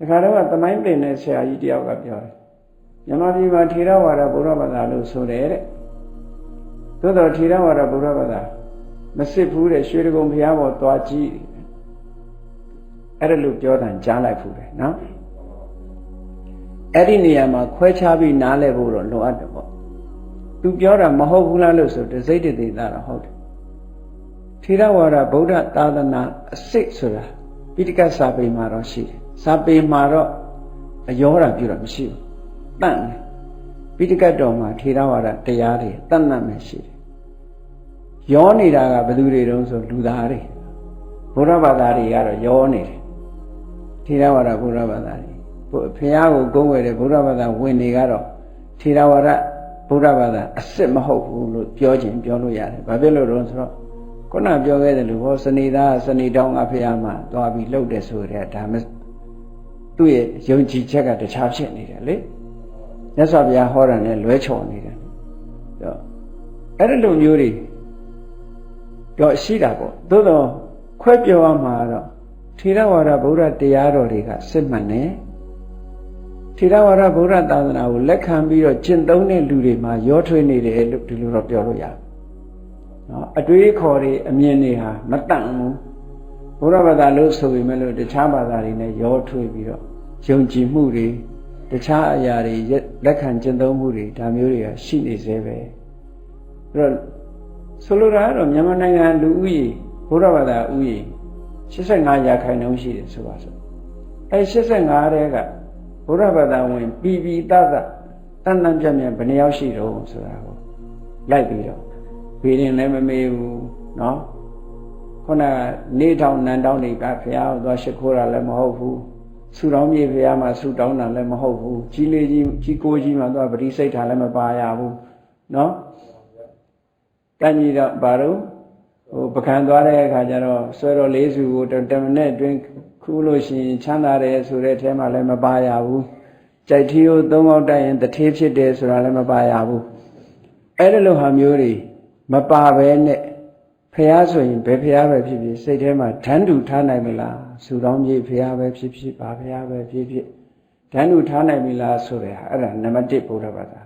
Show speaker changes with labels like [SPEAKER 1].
[SPEAKER 1] တခါတော့သမိုင်းပင်တဲ့ဆရာကြီးတယောက်ကပြောတယ်မြန်မာပြည်မှာထေရဝါဒဗုဒ္ဓဘာသာလို့ဆိုတယ်တဲ့သို့တော်ထေရဝါဒဗုဒ္ဓဘာသာမစစ်ဘူးတဲ့ရွှေတကုံဘုရားပေါ်သွားကြည့်အဲ့ဒါလို့ပြောတာကြားလိုက်ဖူးတယ်နော်အဲ့ဒီနေရာမှာခွဲခြားပြီးနားလဲဖို့တော့လိုအပ်တယ်ပေါ့သူပြောတာမဟုတ်ဘူးလားလို့ဆိုတစိတ်တသေးတာတော့ဟုတ်တယ်ထေရဝါဒဗုဒ္ဓသာသနာအစစ်ဆိုတာ ပိဋကစာပေမှာတော့ရှိတယ်စာပေမှာတော့အယောတာပြုတာမရှိဘူးတန့်တယ်ပိဋကတ်တော်မှာထေရဝါဒတရားတွေတတ်မှတ်မှရှိတယ်ယောနေတာကဘယ်သူတွေတုံးဆိုလူသားတွေဘုရားဘာသာတွေကတော့ယောနေတယ်ထေရဝါဒဘုရားဘာသာတွေဘုရားကိုဂုံးဝယ်တဲ့ဘုရားဘာသာဝင်တွေကတော့ထေရဝါဒဘုရားဘာသာအစ်စ်မဟုတ်ဘူးလို့ပြောခြင်းပြောလို့ရတယ်ဘာဖြစ်လို့လဲဆိုတော့ ခုနပြောခဲ့တယ်လို့ဟောစနေသားစနေတောင်းအဖေရမှာသွားပြီးလှုပ်တယ်ဆိုတဲ့ဒါမသူ့ရဲ့ယုံကြည်ချက်ကတခြားဖြစ်နေတယ်လေမြတ်စွာဘုရားဟောတာနဲ့လွဲချော်နေတယ်တော့အဲ့ဒီလိုမျိုးတွေတော့ရှိတာပေါ့သို့တော့ခွဲပြောရမှာတော့ထေရဝါဒဗုဒ္ဓတရားတော်တွေကစစ်မှန်တယ်ထေရဝါဒဗုဒ္ဓသာသနာကိုလက်ခံပြီးတော့ကျင့်သုံးတဲ့လူတွေမှာရောထွေးနေတယ်လို့ဒီလိုတော့ပြောလို့ရတယ် နော်အတွေးခေါ်တွေအမြင်တွေဟာမတန့်ဘူးဘုရားဘာသာလို့ဆိုပေမဲ့လို့တခြားဘာသာတွေနဲ့ရောထွေးပြီးတော့ယုံကြည်မှုတွေတခြားအရာတွေလက်ခံကျင့်သုံးမှုတွေဒါမျိုးတွေကရှိနေသေးပဲအဲ့တော့ဆိုလိုတာကတော့မြန်မာနိုင်ငံလူဦးရေဘုရားဘာသာဦးရေ85ရာခိုင်နှုန်းရှိတယ်ဆိုပါစို့အဲ85တဲ့ကဘုရားဘာသာဝင် ပြည်ပြည်တတ်တတ်တန်တန်ပြတ်ပြတ်ဘယ်နှယောက်ရှိတော့ဆိုတာကိုလိုက်ပြီးတော့ ဖေးရင်လည်းမမေ့ဘူးနော်ခုနကနေထောင်နန်းတောင်းနေတာဘုရားသွားရှိခိုးတာလည်းမဟုတ်ဘူးဆူတောင်းမြေဘုရားမှာဆူတောင်းတာလည်းမဟုတ်ဘူးကြီးလေးကြီးကြီးကိုကြီးမှာသွားပရိစိတ်ထားလည်းမပါရဘူးနော်တန်ကြီးတော့ဘာလို့ဟိုပကံသွားတဲ့အခါကျတော့ဆွဲတော်လေးစုကိုတမနဲ့အတွင်းခူးလို့ရှိရင်ချမ်းသာတယ်ဆိုတဲ့အထဲမှာလည်းမပါရဘူးကြိုက်ထီးကိုသုံးောက်တိုက်ရင်တထေးဖြစ်တယ်ဆိုတာလည်းမပါရဘူးအဲ့ဒီလိုဟာမျိုးတွေ မပါဘဲနဲ့ဖះဆိုရင်ဘယ်ဖះပဲဖြစ်ဖြစ်စိတ်ထဲမှာဓာန်တူထားနိုင်မလားဆူတောင်းမြေဖះပဲဖြစ်ဖြစ်ပါဖះပဲဖြစ်ဖြစ်ဓာန်တူထားနိုင်ပြီလားဆိုတဲ့ဟာအဲ့ဒါနံပါတ်1ဗုဒ္ဓဘာသာ